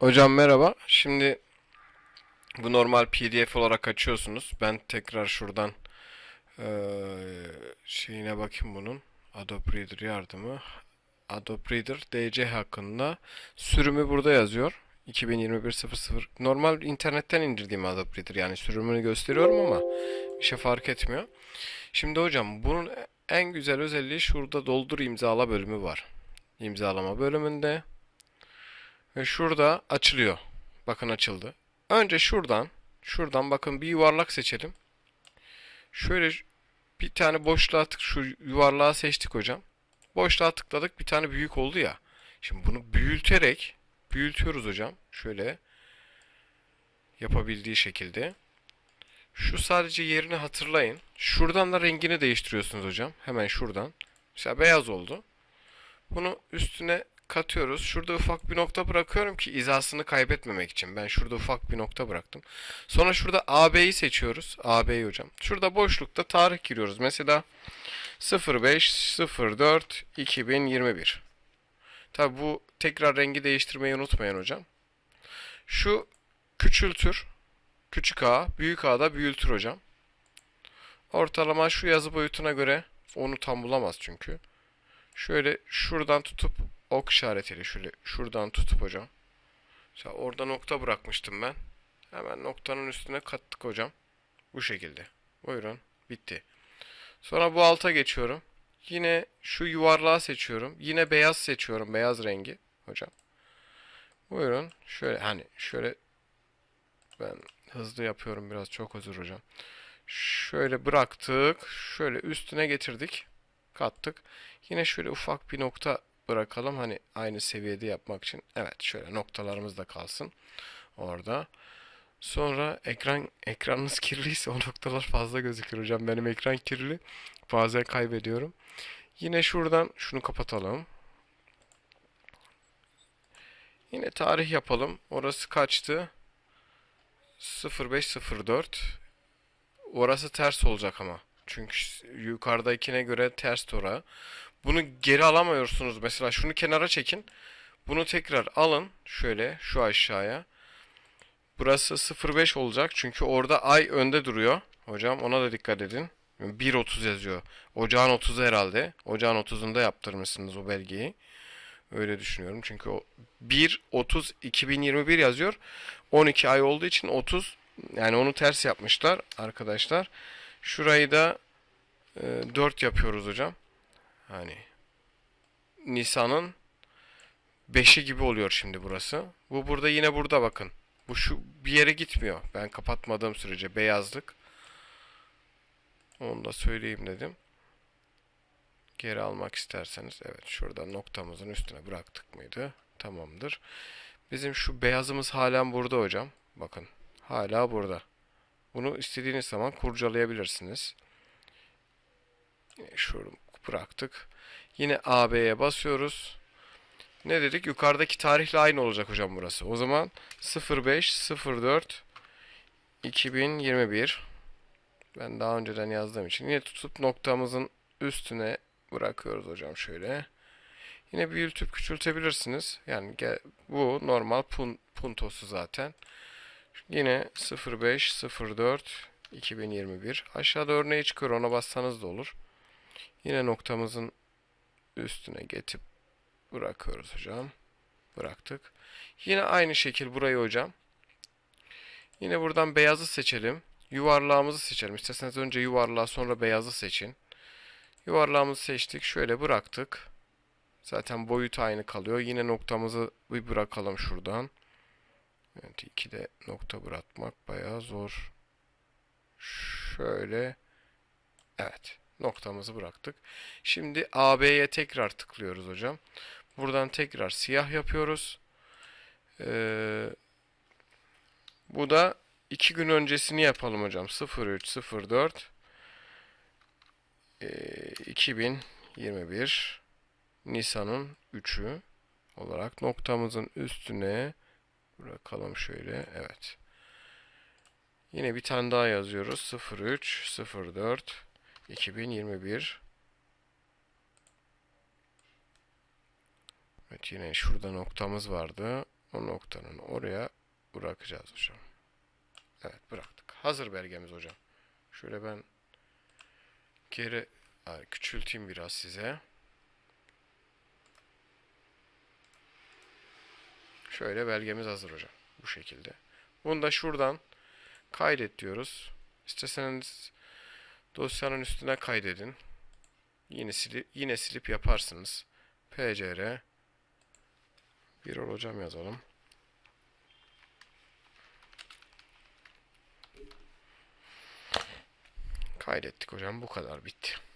Hocam merhaba. Şimdi bu normal PDF olarak açıyorsunuz. Ben tekrar şuradan eee, şeyine bakayım bunun. Adobe Reader yardımı. Adobe Reader DC hakkında sürümü burada yazıyor. 2021.00 Normal internetten indirdiğim Adobe Reader yani sürümünü gösteriyorum ama bir şey fark etmiyor. Şimdi hocam bunun en güzel özelliği şurada doldur imzala bölümü var. İmzalama bölümünde ve şurada açılıyor. Bakın açıldı. Önce şuradan, şuradan bakın bir yuvarlak seçelim. Şöyle bir tane boşluğa tık şu yuvarlağı seçtik hocam. Boşluğa tıkladık bir tane büyük oldu ya. Şimdi bunu büyüterek büyütüyoruz hocam. Şöyle yapabildiği şekilde. Şu sadece yerini hatırlayın. Şuradan da rengini değiştiriyorsunuz hocam. Hemen şuradan. Mesela beyaz oldu. Bunu üstüne katıyoruz. Şurada ufak bir nokta bırakıyorum ki izasını kaybetmemek için. Ben şurada ufak bir nokta bıraktım. Sonra şurada AB'yi seçiyoruz. AB'yi hocam. Şurada boşlukta tarih giriyoruz. Mesela 05 04 2021. Tabi bu tekrar rengi değiştirmeyi unutmayın hocam. Şu küçültür. Küçük A, büyük A da büyültür hocam. Ortalama şu yazı boyutuna göre onu tam bulamaz çünkü. Şöyle şuradan tutup ok işaretiyle şöyle şuradan tutup hocam. Mesela orada nokta bırakmıştım ben. Hemen noktanın üstüne kattık hocam. Bu şekilde. Buyurun. Bitti. Sonra bu alta geçiyorum. Yine şu yuvarlağı seçiyorum. Yine beyaz seçiyorum. Beyaz rengi hocam. Buyurun. Şöyle hani şöyle ben hızlı yapıyorum biraz. Çok özür hocam. Şöyle bıraktık. Şöyle üstüne getirdik. Kattık. Yine şöyle ufak bir nokta bırakalım. Hani aynı seviyede yapmak için. Evet şöyle noktalarımız da kalsın. Orada. Sonra ekran ekranınız kirliyse o noktalar fazla gözükür hocam. Benim ekran kirli. Bazen kaybediyorum. Yine şuradan şunu kapatalım. Yine tarih yapalım. Orası kaçtı? 0504. Orası ters olacak ama. Çünkü yukarıdakine göre ters ora. Bunu geri alamıyorsunuz. Mesela şunu kenara çekin. Bunu tekrar alın. Şöyle şu aşağıya. Burası 05 olacak. Çünkü orada ay önde duruyor. Hocam ona da dikkat edin. 1.30 yazıyor. Ocağın 30'u herhalde. Ocağın 30'unda yaptırmışsınız o belgeyi. Öyle düşünüyorum. Çünkü o 1.30 2021 yazıyor. 12 ay olduğu için 30 yani onu ters yapmışlar arkadaşlar. Şurayı da e, 4 yapıyoruz hocam. Hani Nisan'ın 5'i gibi oluyor şimdi burası. Bu burada yine burada bakın. Bu şu bir yere gitmiyor. Ben kapatmadığım sürece beyazlık. Onu da söyleyeyim dedim. Geri almak isterseniz evet şurada noktamızın üstüne bıraktık mıydı? Tamamdır. Bizim şu beyazımız halen burada hocam. Bakın hala burada. Bunu istediğiniz zaman kurcalayabilirsiniz. Bıraktık. Yine AB'ye basıyoruz. Ne dedik? Yukarıdaki tarihle aynı olacak hocam burası. O zaman 05 04 2021 ben daha önceden yazdığım için yine tutup noktamızın üstüne bırakıyoruz hocam şöyle. Yine büyütüp küçültebilirsiniz. Yani bu normal pun, puntosu zaten. Yine 05 04 2021 aşağıda örneği çıkıyor ona bassanız da olur. Yine noktamızın üstüne getirip bırakıyoruz hocam. Bıraktık. Yine aynı şekil burayı hocam. Yine buradan beyazı seçelim. Yuvarlağımızı seçelim. İsterseniz önce yuvarlağı sonra beyazı seçin. Yuvarlağımızı seçtik. Şöyle bıraktık. Zaten boyut aynı kalıyor. Yine noktamızı bir bırakalım şuradan. Evet, iki de nokta bırakmak bayağı zor. Şöyle. Evet. Noktamızı bıraktık. Şimdi AB'ye tekrar tıklıyoruz hocam. Buradan tekrar siyah yapıyoruz. Ee, bu da iki gün öncesini yapalım hocam. 03 04 e, 2021 Nisan'ın 3'ü olarak noktamızın üstüne bırakalım şöyle. Evet. Yine bir tane daha yazıyoruz. 03 04 2021 Evet yine şurada noktamız vardı. o noktanın oraya bırakacağız hocam. Evet bıraktık. Hazır belgemiz hocam. Şöyle ben geri küçülteyim biraz size. Şöyle belgemiz hazır hocam. Bu şekilde. Bunu da şuradan kaydet diyoruz. İsterseniz dosyanın üstüne kaydedin. Yine silip, yine silip yaparsınız. PCR bir hocam yazalım. Kaydettik hocam. Bu kadar bitti.